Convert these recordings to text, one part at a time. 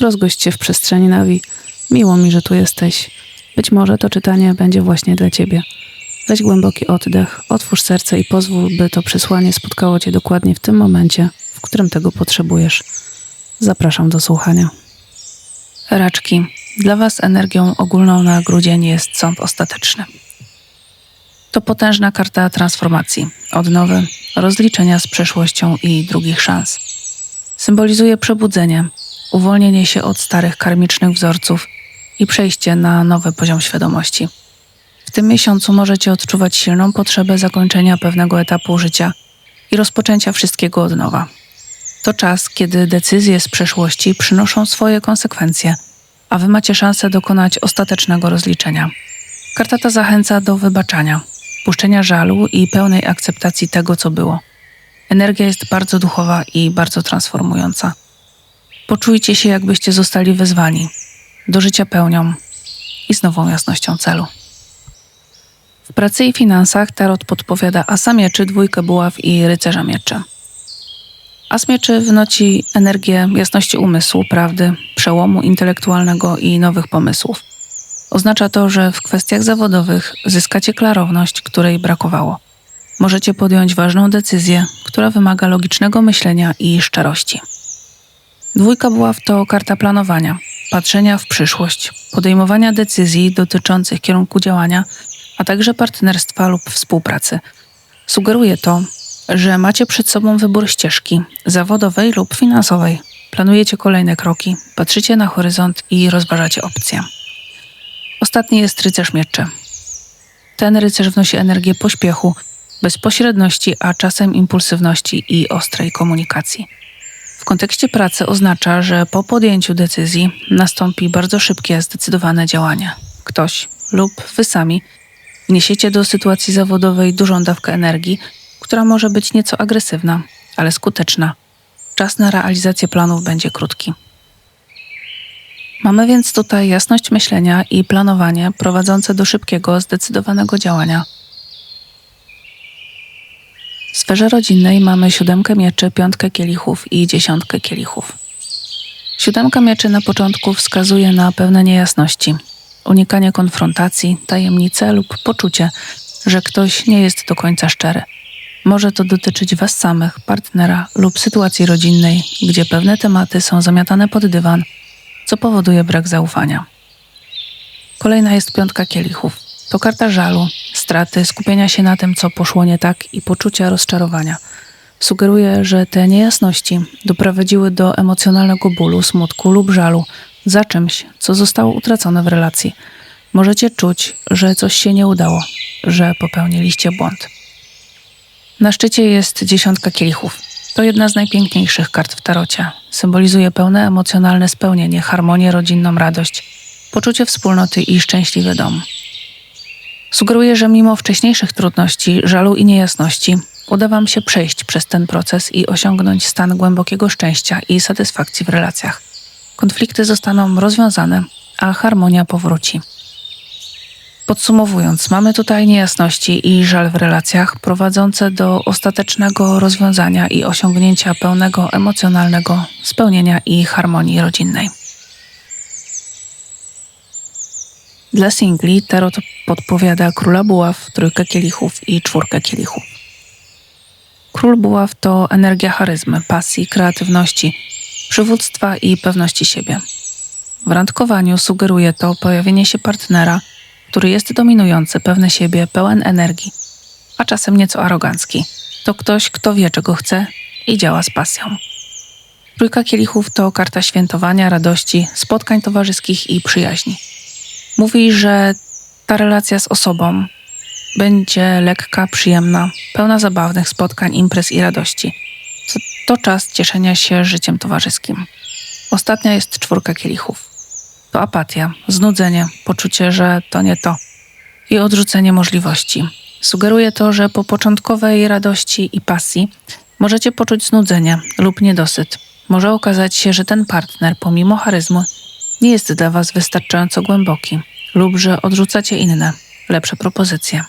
Rozgość się w przestrzeni Nawi. Miło mi, że tu jesteś. Być może to czytanie będzie właśnie dla ciebie. Weź głęboki oddech, otwórz serce i pozwól, by to przesłanie spotkało cię dokładnie w tym momencie, w którym tego potrzebujesz. Zapraszam do słuchania. Raczki. Dla Was energią ogólną na grudzień jest sąd ostateczny. To potężna karta transformacji, odnowy, rozliczenia z przeszłością i drugich szans. Symbolizuje przebudzenie, uwolnienie się od starych karmicznych wzorców i przejście na nowy poziom świadomości. W tym miesiącu możecie odczuwać silną potrzebę zakończenia pewnego etapu życia i rozpoczęcia wszystkiego od nowa. To czas, kiedy decyzje z przeszłości przynoszą swoje konsekwencje, a wy macie szansę dokonać ostatecznego rozliczenia. Karta ta zachęca do wybaczania, puszczenia żalu i pełnej akceptacji tego, co było. Energia jest bardzo duchowa i bardzo transformująca. Poczujcie się, jakbyście zostali wezwani do życia pełnią i z nową jasnością celu. W pracy i finansach tarot podpowiada asa mieczy, dwójkę buław i rycerza mieczy. As mieczy wnosi energię jasności umysłu, prawdy, przełomu intelektualnego i nowych pomysłów. Oznacza to, że w kwestiach zawodowych zyskacie klarowność, której brakowało. Możecie podjąć ważną decyzję, która wymaga logicznego myślenia i szczerości. Dwójka buław to karta planowania, patrzenia w przyszłość, podejmowania decyzji dotyczących kierunku działania, a także partnerstwa lub współpracy. Sugeruje to, że macie przed sobą wybór ścieżki zawodowej lub finansowej. Planujecie kolejne kroki, patrzycie na horyzont i rozważacie opcje. Ostatni jest rycerz mieczy. Ten rycerz wnosi energię pośpiechu, bezpośredności, a czasem impulsywności i ostrej komunikacji. Kontekście pracy oznacza, że po podjęciu decyzji nastąpi bardzo szybkie, zdecydowane działanie. Ktoś lub wy sami wniesiecie do sytuacji zawodowej dużą dawkę energii, która może być nieco agresywna, ale skuteczna. Czas na realizację planów będzie krótki. Mamy więc tutaj jasność myślenia i planowanie prowadzące do szybkiego, zdecydowanego działania. Sferze rodzinnej mamy siódemkę mieczy, piątkę kielichów i dziesiątkę kielichów. Siódemka mieczy na początku wskazuje na pewne niejasności, unikanie konfrontacji, tajemnice lub poczucie, że ktoś nie jest do końca szczery. Może to dotyczyć Was samych, partnera lub sytuacji rodzinnej, gdzie pewne tematy są zamiatane pod dywan, co powoduje brak zaufania. Kolejna jest piątka kielichów. To karta żalu, straty, skupienia się na tym, co poszło nie tak i poczucia rozczarowania. Sugeruje, że te niejasności doprowadziły do emocjonalnego bólu, smutku lub żalu za czymś, co zostało utracone w relacji. Możecie czuć, że coś się nie udało, że popełniliście błąd. Na szczycie jest dziesiątka kielichów. To jedna z najpiękniejszych kart w tarocie. Symbolizuje pełne emocjonalne spełnienie, harmonię, rodzinną radość, poczucie wspólnoty i szczęśliwy dom. Sugeruje, że mimo wcześniejszych trudności, żalu i niejasności, uda Wam się przejść przez ten proces i osiągnąć stan głębokiego szczęścia i satysfakcji w relacjach. Konflikty zostaną rozwiązane, a harmonia powróci. Podsumowując, mamy tutaj niejasności i żal w relacjach prowadzące do ostatecznego rozwiązania i osiągnięcia pełnego emocjonalnego spełnienia i harmonii rodzinnej. Dla singli tarot podpowiada króla buław, trójkę kielichów i czwórkę kielichów. Król buław to energia charyzmy, pasji, kreatywności, przywództwa i pewności siebie. W randkowaniu sugeruje to pojawienie się partnera, który jest dominujący, pewny siebie, pełen energii, a czasem nieco arogancki. To ktoś, kto wie, czego chce i działa z pasją. Trójka kielichów to karta świętowania, radości, spotkań towarzyskich i przyjaźni. Mówi, że ta relacja z osobą będzie lekka, przyjemna, pełna zabawnych spotkań, imprez i radości. To, to czas cieszenia się życiem towarzyskim. Ostatnia jest czwórka kielichów. To apatia, znudzenie, poczucie, że to nie to i odrzucenie możliwości. Sugeruje to, że po początkowej radości i pasji możecie poczuć znudzenie lub niedosyt. Może okazać się, że ten partner, pomimo charyzmu, nie jest dla Was wystarczająco głęboki lub że odrzucacie inne, lepsze propozycje.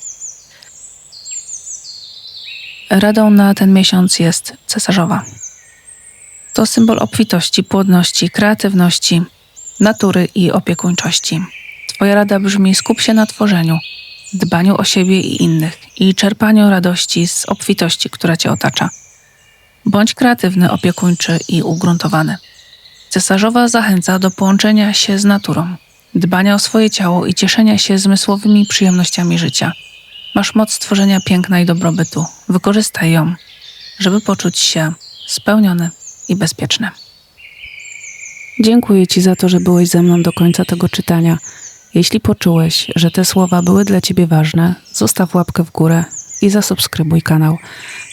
Radą na ten miesiąc jest cesarzowa. To symbol obfitości, płodności, kreatywności, natury i opiekuńczości. Twoja rada brzmi: skup się na tworzeniu, dbaniu o siebie i innych i czerpaniu radości z obfitości, która cię otacza. Bądź kreatywny, opiekuńczy i ugruntowany. Cesarzowa zachęca do połączenia się z naturą, dbania o swoje ciało i cieszenia się zmysłowymi przyjemnościami życia. Masz moc stworzenia piękna i dobrobytu. Wykorzystaj ją, żeby poczuć się spełniony i bezpieczny. Dziękuję Ci za to, że byłeś ze mną do końca tego czytania. Jeśli poczułeś, że te słowa były dla Ciebie ważne, zostaw łapkę w górę i zasubskrybuj kanał.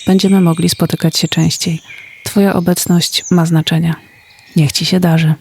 Będziemy mogli spotykać się częściej. Twoja obecność ma znaczenie. Niech Ci się darzy.